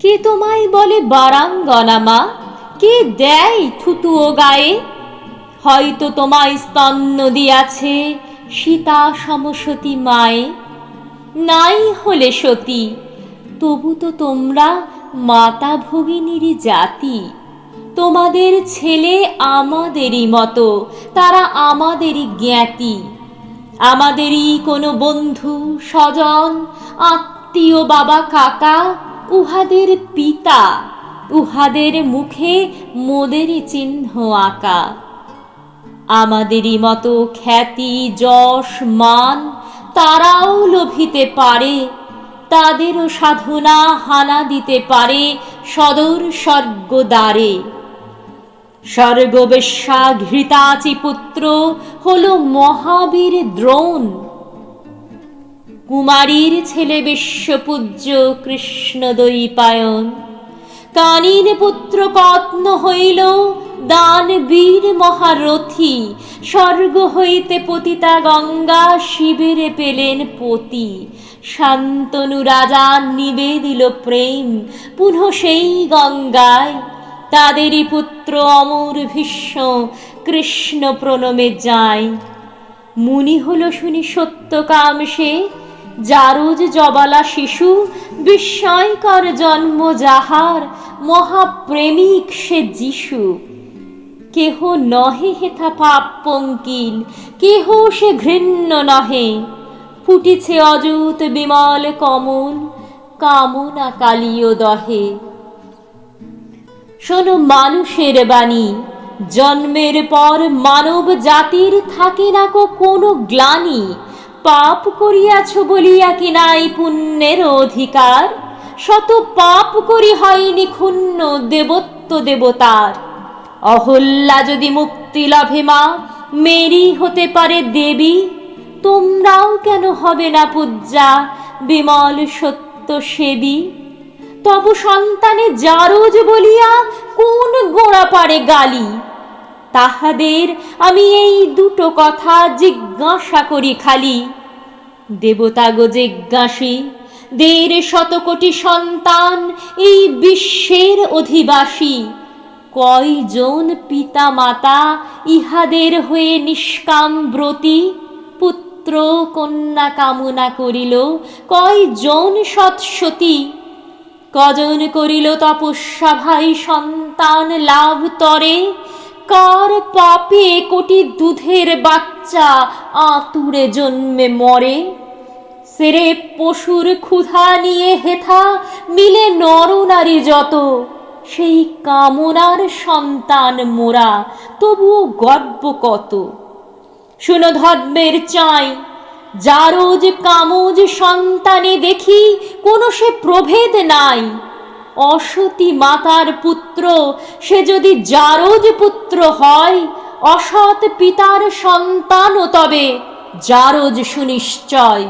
কে তোমায় বলে বারাঙ্গনা মা? কে দেয় থুতু ও গায়ে? হয়তো তোমায় স্তন্য দিয়াছে সীতা সমসতী মায়ে। নাই হলে সতী, তবু তো তোমরা মাতা ভগিনীরই জাতি। তোমাদের ছেলে আমাদেরই মতো, তারা আমাদেরই জ্ঞাতি। আমাদেরই কোনো বন্ধু, স্বজন, আত্মীয় বাবা, কাকা, উহাদের পিতা, উহাদের মুখে মোদেরই চিহ্ন আঁকা। আমাদেরই মতো খ্যাতি, যশ, মান তারাও লোভিতে পারে, তাদেরও সাধনা হানা দিতে পারে সদর স্বর্গদ্বারে। স্বর্গবেশ্যা ঘৃতাচি পুত্র, হল মহাবীর দ্রোণ। কুমারীর ছেলে বিশ্বপূজ্য কৃষ্ণ দৈপায়ন কানিন পুত্র কত্ন হইল দান বীর মহারথী। স্বর্গ হইতে পতিতা গঙ্গা শিবেরে পেলেন পতি। শান্তনু রাজা নিবেদিল প্রেম, পুনঃ সেই গঙ্গায় তাদেরই পুত্র অমর ভীষ্ম কৃষ্ণ প্রণমে যায়। মুনি হল শুনি সত্যকাম সে জারুজ জবালা শিশু, বিস্ময়কর জন্ম যাহার, মহাপ্রেমিক সে যিশু। কেহ নহে হেথা পাপ পঙ্কিল, কেহ সে ঘৃণ্য নহে। ফুটিছে অযুত বিমল কমল, কামনা কালীয় দহে। শোনো মানুষের বাণী। জন্মের পর মানব জাতির থাকে না কো কোনো গ্লানি। পাপ করিয়াছ বলিয়া কি নাই পুণ্যের অধিকার? শত পাপ করি হয়নি ক্ষুণ্ণ দেবত্ব দেবতার। অহল্যা যদি মুক্তি লাভে মা, মেরি হতে পারে দেবী। তোমরাও কেন হবে না পূজা বিমল সত্য সেবী? তব সন্তানে জারজ বলিয়া, কোন গোড়া পারে গালি? তাহাদের আমি এই দুটো কথা জিজ্ঞাসা করি খালি। দেবতা গো জিজ্ঞাসী দের শতকোটি সন্তান এই বিশ্বের অধিবাসী, কয়জন পিতা মাতা ইহাদের হয়ে নিষ্কাম ব্রতী পুত্র কন্যা কামনা করিল, কয়জন সৎসতী? কজন করিল তপস্যা ভাই, সন্তান লাভ তরে। কার পাপে কোটি দুধের বাচ্চা আতুরে জন্মে মরে। সেরে পশুর ক্ষুধা নিয়ে হেথা মিলে নরনারী যত। সেই কামনার সন্তান মোরা, তবুও গর্ব কত। শুনো ধর্মের চাই জারোজ কামজ সন্তানে দেখি, কোনো সে প্রভেদ নাই। অসতী মাতার পুত্র, সে যদি জারজ পুত্র হয়, অসৎ পিতার সন্তানও তবে জারজ সুনিশ্চয়।